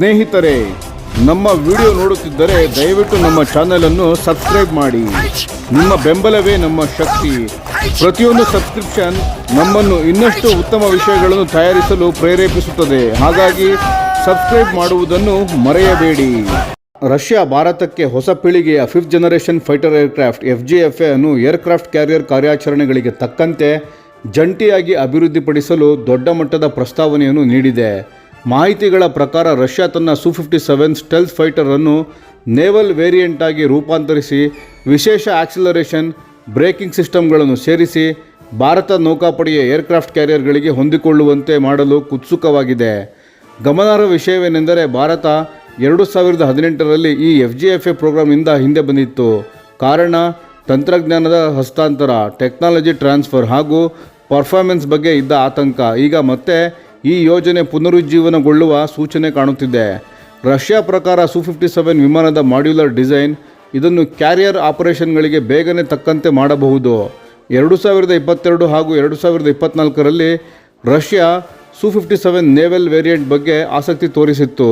ಸ್ನೇಹಿತರೆ, ನಮ್ಮ ವಿಡಿಯೋ ನೋಡುತ್ತಿದ್ದರೆ ದಯವಿಟ್ಟು ನಮ್ಮ ಚಾನೆಲ್ ಅನ್ನು ಸಬ್ಸ್ಕ್ರೈಬ್ ಮಾಡಿ. ನಿಮ್ಮ ಬೆಂಬಲವೇ ನಮ್ಮ ಶಕ್ತಿ. ಪ್ರತಿಯೊಂದು ಸಬ್ಸ್ಕ್ರಿಪ್ಷನ್ ನಮ್ಮನ್ನು ಇನ್ನಷ್ಟು ಉತ್ತಮ ವಿಷಯಗಳನ್ನು ತಯಾರಿಸಲು ಪ್ರೇರೇಪಿಸುತ್ತದೆ. ಹಾಗಾಗಿ ಸಬ್ಸ್ಕ್ರೈಬ್ ಮಾಡುವುದನ್ನು ಮರೆಯಬೇಡಿ. ರಷ್ಯಾ ಭಾರತಕ್ಕೆ ಹೊಸ ಪೀಳಿಗೆಯ fifth generation fighter aircraft F G F A ಅನ್ನು ಏರ್ಕ್ರಾಫ್ಟ್ ಕ್ಯಾರಿಯರ್ ಕಾರ್ಯಾಚರಣೆಗಳಿಗೆ ತಕ್ಕಂತೆ ಜಂಟಿಯಾಗಿ ಅಭಿವೃದ್ಧಿಪಡಿಸಲು ದೊಡ್ಡ ಮಟ್ಟದ ಪ್ರಸ್ತಾವನೆಯನ್ನು ನೀಡಿದೆ. ಮಾಹಿತಿಗಳ ಪ್ರಕಾರ ರಷ್ಯಾ ತನ್ನ ಸು ಫಿಫ್ಟಿ ಸೆವೆನ್ ಸ್ಟೆಲ್ಸ್ ಫೈಟರನ್ನು ನೇವಲ್ ವೇರಿಯಂಟ್ ಆಗಿ ರೂಪಾಂತರಿಸಿ ವಿಶೇಷ ಆಕ್ಸಿಲರೇಷನ್ ಬ್ರೇಕಿಂಗ್ ಸಿಸ್ಟಮ್ಗಳನ್ನು ಸೇರಿಸಿ ಭಾರತ ನೌಕಾಪಡೆಯ ಏರ್ಕ್ರಾಫ್ಟ್ ಕ್ಯಾರಿಯರ್ಗಳಿಗೆ ಹೊಂದಿಕೊಳ್ಳುವಂತೆ ಮಾಡಲು ಉತ್ಸುಕವಾಗಿದೆ ಗಮನಾರ್ಹ ವಿಷಯವೇನೆಂದರೆ ಭಾರತ ಎರಡು ಸಾವಿರದ ಹದಿನೆಂಟರಲ್ಲಿ ಈ ಎಫ್ ಜಿ ಎಫ್ ಎ ಪ್ರೋಗ್ರಾಮಿಂದ ಹಿಂದೆ ಬಂದಿತ್ತು. ಕಾರಣ ತಂತ್ರಜ್ಞಾನದ ಹಸ್ತಾಂತರ ಟೆಕ್ನಾಲಜಿ ಟ್ರಾನ್ಸ್ಫರ್ ಹಾಗೂ ಪರ್ಫಾರ್ಮೆನ್ಸ್ ಬಗ್ಗೆ ಇದ್ದ ಆತಂಕ. ಈಗ ಮತ್ತೆ ಈ ಯೋಜನೆ ಪುನರುಜ್ಜೀವನಗೊಳ್ಳುವ ಸೂಚನೆ ಕಾಣುತ್ತಿದೆ. ರಷ್ಯಾ ಪ್ರಕಾರ ಸು ಫಿಫ್ಟಿ ಸೆವೆನ್ ವಿಮಾನದ ಮಾಡ್ಯುಲರ್ ಡಿಸೈನ್ ಇದನ್ನು ಕ್ಯಾರಿಯರ್ ಆಪರೇಷನ್ಗಳಿಗೆ ಬೇಗನೆ ತಕ್ಕಂತೆ ಮಾಡಬಹುದು. ಎರಡು ಸಾವಿರದ ಇಪ್ಪತ್ತೆರಡು ಹಾಗೂ ಎರಡು ಸಾವಿರದ ಇಪ್ಪತ್ನಾಲ್ಕರಲ್ಲಿ ರಷ್ಯಾ ಸು ಫಿಫ್ಟಿ ಸೆವೆನ್ ನೇವೆಲ್ ವೇರಿಯಂಟ್ ಬಗ್ಗೆ ಆಸಕ್ತಿ ತೋರಿಸಿತ್ತು.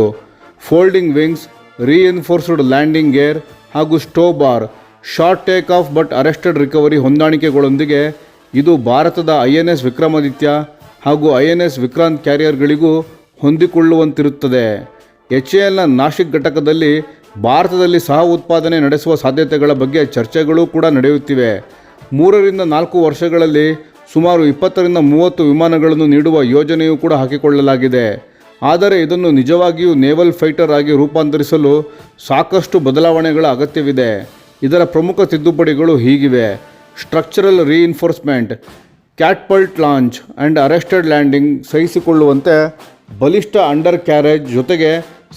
Folding wings reinforced landing gear ಹಾಗೂ STOBAR short take off but arrested recovery ಹೊಂದಾಣಿಕೆಗಳೊಂದಿಗೆ ಇದು ಭಾರತದ ಐ ಎನ್ ಎಸ್ ವಿಕ್ರಮಾದಿತ್ಯ ಹಾಗೂ ಐ ಎನ್ ಎಸ್ ವಿಕ್ರಾಂತ್ ಕ್ಯಾರಿಯರ್ಗಳಿಗೂ ಹೊಂದಿಕೊಳ್ಳುವಂತಿರುತ್ತದೆ. ಎಚ್ ಎ ಎಲ್ನ ನಾಶಿಕ್ ಘಟಕದಲ್ಲಿ ಭಾರತದಲ್ಲಿ ಸಹ ಉತ್ಪಾದನೆ ನಡೆಸುವ ಸಾಧ್ಯತೆಗಳ ಬಗ್ಗೆ ಚರ್ಚೆಗಳು ಕೂಡ ನಡೆಯುತ್ತಿವೆ. ಮೂರರಿಂದ ನಾಲ್ಕು ವರ್ಷಗಳಲ್ಲಿ ಸುಮಾರು ಇಪ್ಪತ್ತರಿಂದ ಮೂವತ್ತು ವಿಮಾನಗಳನ್ನು ನೀಡುವ ಯೋಜನೆಯೂ ಕೂಡ ಹಾಕಿಕೊಳ್ಳಲಾಗಿದೆ. ಆದರೆ ಇದನ್ನು ನಿಜವಾಗಿಯೂ ನೇವಲ್ ಫೈಟರ್ ಆಗಿ ರೂಪಾಂತರಿಸಲು ಸಾಕಷ್ಟು ಬದಲಾವಣೆಗಳ ಅಗತ್ಯವಿದೆ. ಇದರ ಪ್ರಮುಖ ತಿದ್ದುಪಡಿಗಳು ಹೀಗಿವೆ. Structural reinforcement catapult launch and arrested landing ಸಹಿಸಿಕೊಳ್ಳುವಂತೆ ಬಲಿಷ್ಠ ಅಂಡರ್ ಕ್ಯಾರೇಜ್ ಜೊತೆಗೆ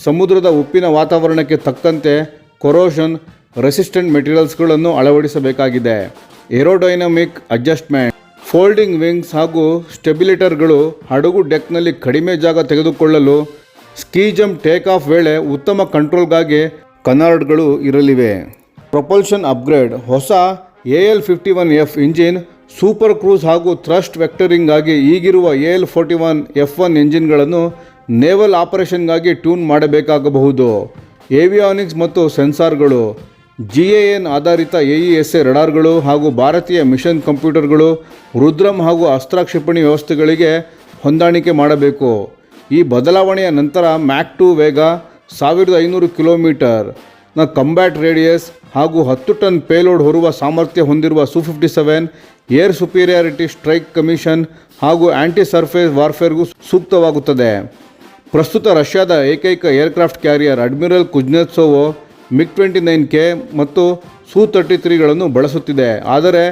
ಸಮುದ್ರದ ಉಪ್ಪಿನ ವಾತಾವರಣಕ್ಕೆ ತಕ್ಕಂತೆ ಕೊರೋಷನ್ ರೆಸಿಸ್ಟೆಂಟ್ ಮೆಟೀರಿಯಲ್ಸ್ಗಳನ್ನು ಅಳವಡಿಸಬೇಕಾಗಿದೆ. ಏರೋಡೈನಮಿಕ್ ಅಡ್ಜಸ್ಟ್ಮೆಂಟ್ ಫೋಲ್ಡಿಂಗ್ ವಿಂಗ್ಸ್ ಹಾಗೂ ಸ್ಟೆಬಿಲೇಟರ್ಗಳು ಹಡಗು ಡೆಕ್ನಲ್ಲಿ ಕಡಿಮೆ ಜಾಗ ತೆಗೆದುಕೊಳ್ಳಲು ಸ್ಕೀ ಜಂಪ್ ಟೇಕ್ ಆಫ್ ವೇಳೆ ಉತ್ತಮ ಕಂಟ್ರೋಲ್ಗಾಗಿ ಕನಾರ್ಡ್ಗಳು ಇರಲಿವೆ. ಪ್ರೊಪಲ್ಷನ್ ಅಪ್ಗ್ರೇಡ್ ಹೊಸ A L fifty one F engine super cruise ಹಾಗೂ ಥ್ರಸ್ಟ್ ವೆಕ್ಟರಿಂಗಾಗಿ ಈಗಿರುವ A L forty one F one ಎಂಜಿನ್ಗಳನ್ನು naval ಆಪರೇಷನ್ಗಾಗಿ ಟ್ಯೂನ್ ಮಾಡಬೇಕಾಗಬಹುದು. ಏವಿಯಾನಿಕ್ಸ್ ಮತ್ತು ಸೆನ್ಸಾರ್ಗಳು ಜಿ ಎ ಎನ್ ಆಧಾರಿತ ಎ ಇ ಎಸ್ ಎ ರಡಾರ್ಗಳು ಹಾಗೂ ಭಾರತೀಯ ಮಿಷನ್ ಕಂಪ್ಯೂಟರ್ಗಳು ರುದ್ರಂ ಹಾಗೂ ಅಸ್ತ್ರ ಕ್ಷಿಪಣಿ ವ್ಯವಸ್ಥೆಗಳಿಗೆ ಹೊಂದಾಣಿಕೆ ಮಾಡಬೇಕು. ಈ ಬದಲಾವಣೆಯ ನಂತರ ಮ್ಯಾಕ್ ಟು ವೇಗ ಸಾವಿರದ ಐನೂರು ಕಿಲೋಮೀಟರ್. ಕಂಬ್ಯಾಟ್ ರೇಡಿಯಸ್ ಹಾಗೂ ಹತ್ತು ಟನ್ ಪೇಲೋಡ್ ಹೊರುವ ಸಾಮರ್ಥ್ಯ ಹೊಂದಿರುವ Su fifty seven air superiority strike commission ಹಾಗೂ ಆ್ಯಂಟಿ ಸರ್ಫೇಸ್ ವಾರ್ಫೇರ್ಗೂ ಸೂಕ್ತವಾಗುತ್ತದೆ. ಪ್ರಸ್ತುತ ರಷ್ಯಾದ ಏಕೈಕ aircraft carrier Admiral Kuznetsov MiG twenty nine K ಮತ್ತು ಸು ತರ್ಟಿ ತ್ರೀಗಳನ್ನು ಬಳಸುತ್ತಿದೆ. ಆದರೆ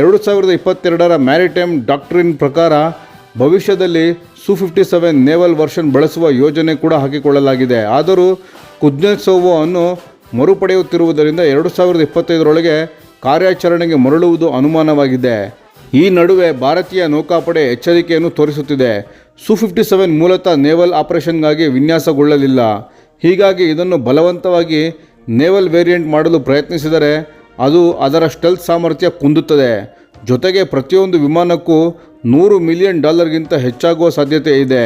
ಎರಡು ಸಾವಿರದ ಇಪ್ಪತ್ತೆರಡರ ಮ್ಯಾರಿಟೈಮ್ ಡಾಕ್ಟ್ರಿನ್ ಪ್ರಕಾರ ಭವಿಷ್ಯದಲ್ಲಿ ಸು ಫಿಫ್ಟಿ ಸೆವೆನ್ ನೇವಲ್ ವರ್ಷನ್ ಬಳಸುವ ಯೋಜನೆ ಕೂಡ ಹಾಕಿಕೊಳ್ಳಲಾಗಿದೆ. ಆದರೂ ಕುಜ್ನೆತ್ಸೋವೋ ಅನ್ನು ಮರುಪಡೆಯುತ್ತಿರುವುದರಿಂದ ಎರಡು ಸಾವಿರದ ಇಪ್ಪತ್ತೈದರೊಳಗೆ ಕಾರ್ಯಾಚರಣೆಗೆ ಮರಳುವುದು ಅನುಮಾನವಾಗಿದೆ. ಈ ನಡುವೆ ಭಾರತೀಯ ನೌಕಾಪಡೆ ಎಚ್ಚರಿಕೆಯನ್ನು ತೋರಿಸುತ್ತಿದೆ. ಸು ಫಿಫ್ಟಿ ಸೆವೆನ್ ಮೂಲತಃ ನೇವಲ್ ಆಪರೇಷನ್ಗಾಗಿ ವಿನ್ಯಾಸಗೊಳ್ಳಲಿಲ್ಲ. ಹೀಗಾಗಿ ಇದನ್ನು ಬಲವಂತವಾಗಿ ನೇವಲ್ ವೇರಿಯಂಟ್ ಮಾಡಲು ಪ್ರಯತ್ನಿಸಿದರೆ ಅದು ಅದರ ಸ್ಟೆಲ್ ಸಾಮರ್ಥ್ಯ ಕುಂದುತ್ತದೆ. ಜೊತೆಗೆ ಪ್ರತಿಯೊಂದು ವಿಮಾನಕ್ಕೂ ನೂರು ಮಿಲಿಯನ್ ಡಾಲರ್ಗಿಂತ ಹೆಚ್ಚಾಗುವ ಸಾಧ್ಯತೆ ಇದೆ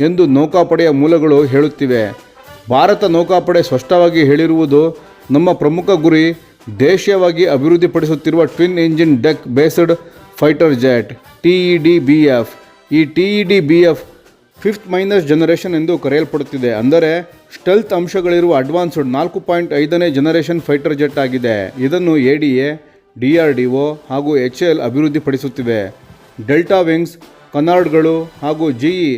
ಎಂದು ನೌಕಾಪಡೆಯ ಮೂಲಗಳು ಹೇಳುತ್ತಿವೆ. ಭಾರತ ನೌಕಾಪಡೆ ಸ್ಪಷ್ಟವಾಗಿ ಹೇಳಿರುವುದು ನಮ್ಮ ಪ್ರಮುಖ ಗುರಿ, ದೇಶೀಯವಾಗಿ ಅಭಿವೃದ್ಧಿಪಡಿಸುತ್ತಿರುವ twin engine deck based fighter jet, T E D B F. ಈ T E D B F fifth minus generation ಎಂದು ಕರೆಯಲ್ಪಡುತ್ತಿದೆ. ಅಂದರೆ ಸ್ಟೆಲ್ತ್ ಅಂಶಗಳಿರುವ ಅಡ್ವಾನ್ಸ್ಡ್ ನಾಲ್ಕು ಪಾಯಿಂಟ್ ಐದನೇ ಜನರೇಷನ್ ಫೈಟರ್ ಜೆಟ್ ಆಗಿದೆ. ಇದನ್ನು A D A, D R D O ಹಾಗೂ ಎಚ್ ಎಲ್ ಅಭಿವೃದ್ಧಿಪಡಿಸುತ್ತಿವೆ. ಡೆಲ್ಟಾ ವಿಂಗ್ಸ್, ಕನಾರ್ಡ್ಗಳು ಹಾಗೂ G E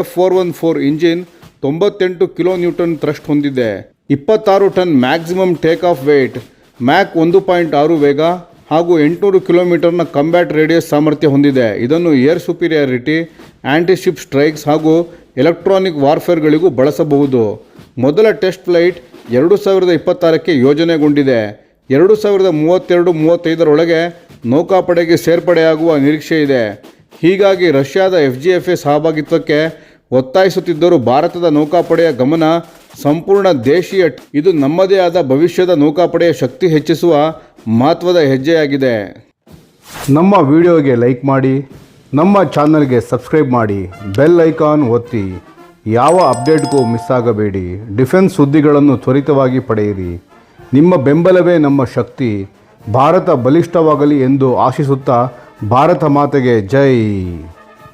F four one four engine ತೊಂಬತ್ತೆಂಟು ಕಿಲೋ ನ್ಯೂಟನ್ ಥ್ರಸ್ಟ್ ಹೊಂದಿದೆ. ಇಪ್ಪತ್ತಾರು ton maximum take off weight Mach ಒಂದು ಪಾಯಿಂಟ್ ಆರು ವೇಗ ಹಾಗೂ ಎಂಟುನೂರು ಕಿಲೋಮೀಟರ್ನ ಕಂಬ್ಯಾಟ್ ರೇಡಿಯಸ್ ಸಾಮರ್ಥ್ಯ ಹೊಂದಿದೆ. ಇದನ್ನು air superiority anti ship strikes ಹಾಗೂ ಎಲೆಕ್ಟ್ರಾನಿಕ್ ವಾರ್ಫೇರ್ಗಳಿಗೂ ಬಳಸಬಹುದು. ಮೊದಲ ಟೆಸ್ಟ್ ಫ್ಲೈಟ್ ಎರಡು ಸಾವಿರದ ಇಪ್ಪತ್ತಾರಕ್ಕೆ ಯೋಜನೆಗೊಂಡಿದೆ. ಎರಡು ಸಾವಿರದ ಮೂವತ್ತೆರಡು ಮೂವತ್ತೈದರೊಳಗೆ ನೌಕಾಪಡೆಗೆ ಸೇರ್ಪಡೆಯಾಗುವ ನಿರೀಕ್ಷೆ ಇದೆ ಹೀಗಾಗಿ ರಷ್ಯಾದ ಎಫ್ ಜಿ ಎಫ್ ಎ ಸಹಭಾಗಿತ್ವಕ್ಕೆ ಒತ್ತಾಯಿಸುತ್ತಿದ್ದರೂ ಭಾರತದ ನೌಕಾಪಡೆಯ ಗಮನ ಸಂಪೂರ್ಣ ದೇಶೀಯ ಇದು ನಮ್ಮದೇ ಆದ ಭವಿಷ್ಯದ ನೌಕಾಪಡೆಯ ಶಕ್ತಿ ಹೆಚ್ಚಿಸುವ ಮಹತ್ವದ ಹೆಜ್ಜೆಯಾಗಿದೆ. ನಮ್ಮ ವಿಡಿಯೋಗೆ ಲೈಕ್ ಮಾಡಿ, ನಮ್ಮ ಚಾನಲ್ಗೆ ಸಬ್ಸ್ಕ್ರೈಬ್ ಮಾಡಿ, ಬೆಲ್ ಐಕಾನ್ ಒತ್ತಿ, ಯಾವ ಅಪ್ಡೇಟ್ಗೂ ಮಿಸ್ ಆಗಬೇಡಿ, ಡಿಫೆನ್ಸ್ ಸುದ್ದಿಗಳನ್ನು ತ್ವರಿತವಾಗಿ ಪಡೆಯಿರಿ. ನಿಮ್ಮ ಬೆಂಬಲವೇ ನಮ್ಮ ಶಕ್ತಿ. ಭಾರತ ಬಲಿಷ್ಠವಾಗಲಿ ಎಂದು ಆಶಿಸುತ್ತಾ, ಭಾರತ ಮಾತೆಗೆ ಜೈ.